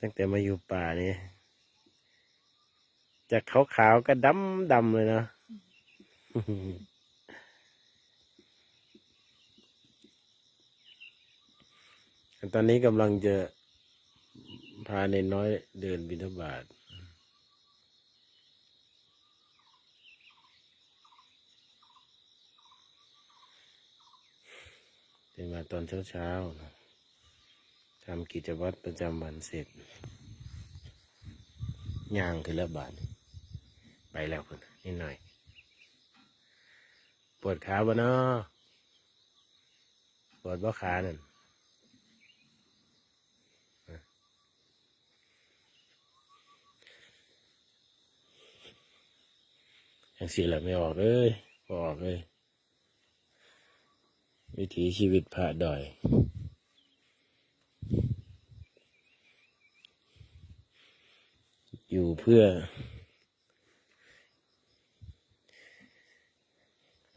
ตั้งแต่มาอยู่ป่านี่จากขาวๆก็ดำดำเลยเนาะตอนนี้กำลังจะพาเนนน้อยเดินบิณฑบาตเป็นมาตอนเช้าๆนะ ทำกิจวัตรประจำวันเสร็จย่างคือละบาทไปแล้วคุณนิดหน่อย ปวดขาบ่เนาะปวดบ่ขานั่นยังสิแหละไม่ออกเลยออกเลย วิถีชีวิตผ่าดอย อยู่เพื่อ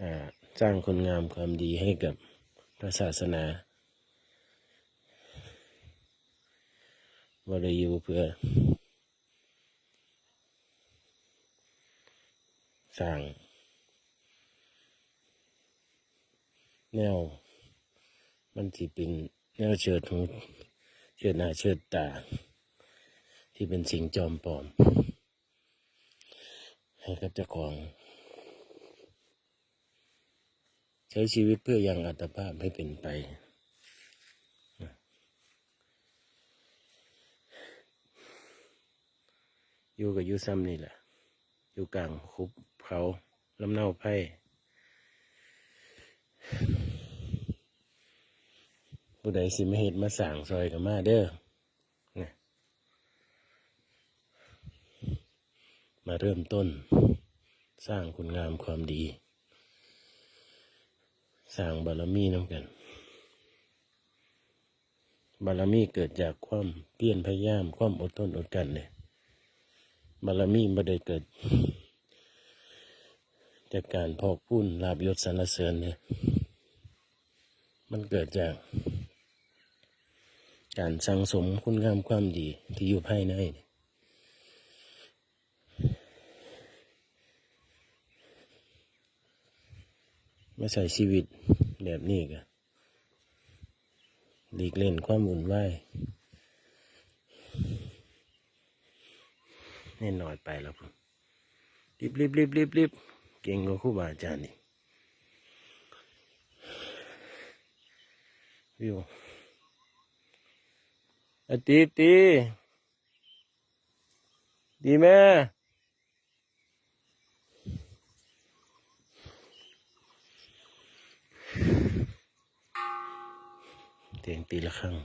อสร้างคนงามความดีให้กับพระศาสนาว่าได้อยู่เพื่อสร้างแนว มันที่เป็นแนวเชิดหูเชิดหน้าเชิดตา ที่เป็นสิ่งจอมปลอม ให้กับเจ้าของ ใช้ชีวิตเพื่อยังอัตภาพให้เป็นไป อยู่กับยูซ้ำนี่แหละ อยู่กลางคุบเขาลำเนาไพ่ผู้ใดสิมาเห็ดมาสั่งซอยกับมาเด้อนะ มาเริ่มต้น สร้างคุณงามความดี สร้างบารมีน้ำกัน บารมีเกิดจากความเพียรพยายามความอดทนอดกลันเนี่ยบารมีไม่ได้เกิด จากการพอกพูนลาบยศสรรเสริญเนี่ยมันเกิดจาก การสังสมคุณงามความดีที่อยู่ภายในเนี่ย มาใส่ชีวิตแบบนี้ก็หลีกเล่นความวุ่นวายแน่นอนไปแล้วผมรีบรีบรีบรีบรีบเก่งกว่าครูบาอาจารย์นี่วิวอะตีตีดีแม่ ตียงตีละครั้ง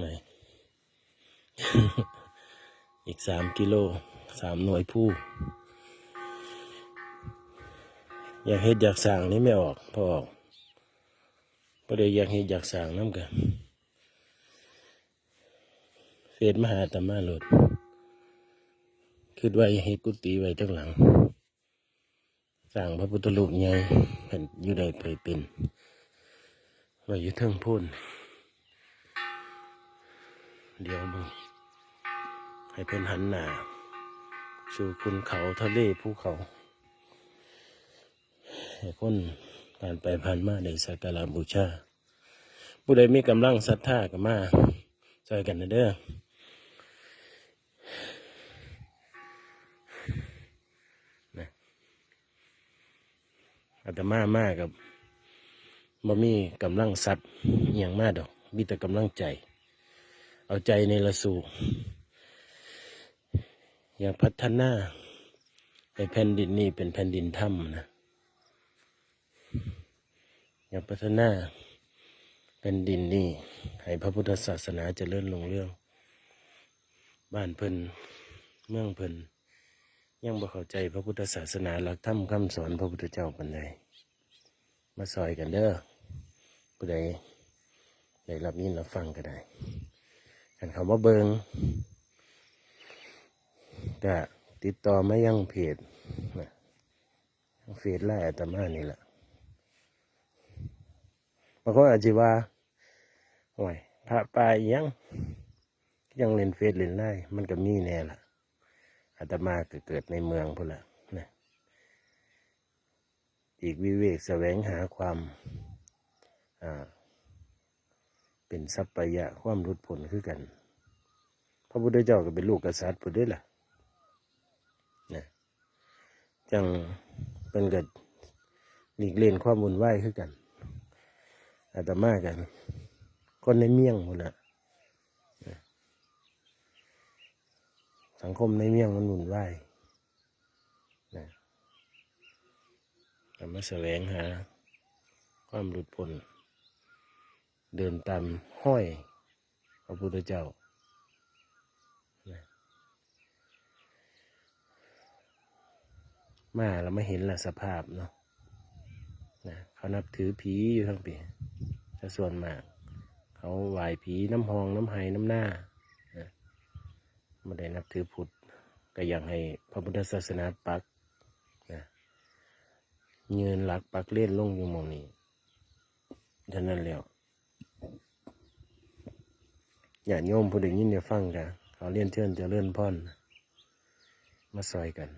หนอีกสามกิโลสามหน่วยผู้ อยากเฮ็ดอยากสั่งนี่ไม่ออกพอออกประเดี๋ยวอยากเฮ็ดอยากสั่งน้ำกันเฟซมหาตมาหลด คิดว่าอยเฮกุฏิไว้ทั้งหลังสั่งพระพุทธรูปใหญ่เพิ่นอยู่ได้ไปเป็นไว้อยู่เทิงพุ่นเดี๋ยวมึงให้เพิ่นหันหน้าสู่คุณเขาทะเลภูเขาให้คนผ่านไปผ่านมาได้สักการะบูชาผู้ใดมีกำลังศรัทธาก็มาช่วยกันนะเด้อ อาตมามากกับบ่มีกำลังสัตว์อหย่างมากดอก มีแต่กำลังใจ เอาใจในละสู่อยากพัฒนาให้แผ่นดินนี้เป็นแผ่นดินถ้ำนะอยากพัฒนาแผ่นดินนี้ให้พระพุทธศาสนาเจริญลงเรื่อง บ้านเพิ่นเมืองเพิ่น ยังบ่เข้าใจพระพุทธศาสนาหลักธรรมคำสอนพระพุทธเจ้าปันใดมาซอยกันเด้อผู้ใดได้รับยินรับฟังก็ได้กันคำว่าเบิงก็ติดต่อมายังเพจนะเฟซไล่อาตมานี่แหละบางคนอาจจะว่าโอ้ยพระปาอิหยังยังเล่นเฟซเล่นไล่มันก็มีแน่ล่ะ อาตมาก็เกิดในเมืองพุ่นละนะอีกวิเวกแสวงหาความเป็นสัพพยะความรุดพ้นคือกัน พระพุทธเจ้าก็เป็นลูกกษัตริย์พุ่นเด้วยล่ะนะจังเป็นกัดหลีกเล่นความวุ่นวายคือกันอาตมากัน คนในเมี่ยงหมดละ สังคมในเมี่ยงมันวุ่นวายนะแต่มาแสวงหา ความหลุดพ้นเดินตามห้อยพระพุทธเจ้านะมาเราไม่เห็นละสภาพเนาะนะเขานับถือผีอยู่ทั้งปีแต่ส่วนมาก เขาไหว้ผีน้ำหองน้ำไห้น้ำหน้า ไม่ได้นับถือพุทธก็อยากให้พระพุทธศาสนาปักนะยืนหลักปักเล่นลงอยู่มองนี้ฉะนั้นแล้วอย่าโยมผู้ใดยินอย่าฟังกันเขาเลี้ยนเชิญเจะเลื่อนพ่อนมาซอยกัน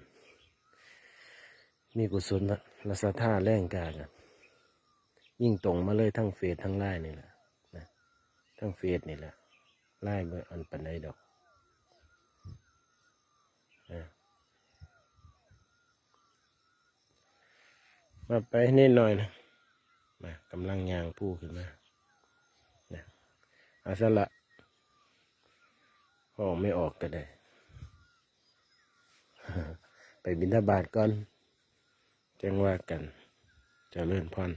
มีกุศลละสะท่าแรงกากันยิ่งตรงมาเลยทั้งเฟซทั้งไลน์นี่แหละนะทั้งเฟซนี่แหละไลน์บ่อันปันไดดอก มาไปนิดหน่อยนะมากำลังยางผู้ขึ้นมานะเอาสละออกไม่ออกก็ได้ ไปบินทบาทก่อนแจ้งว่ากันจะเลื่อนพร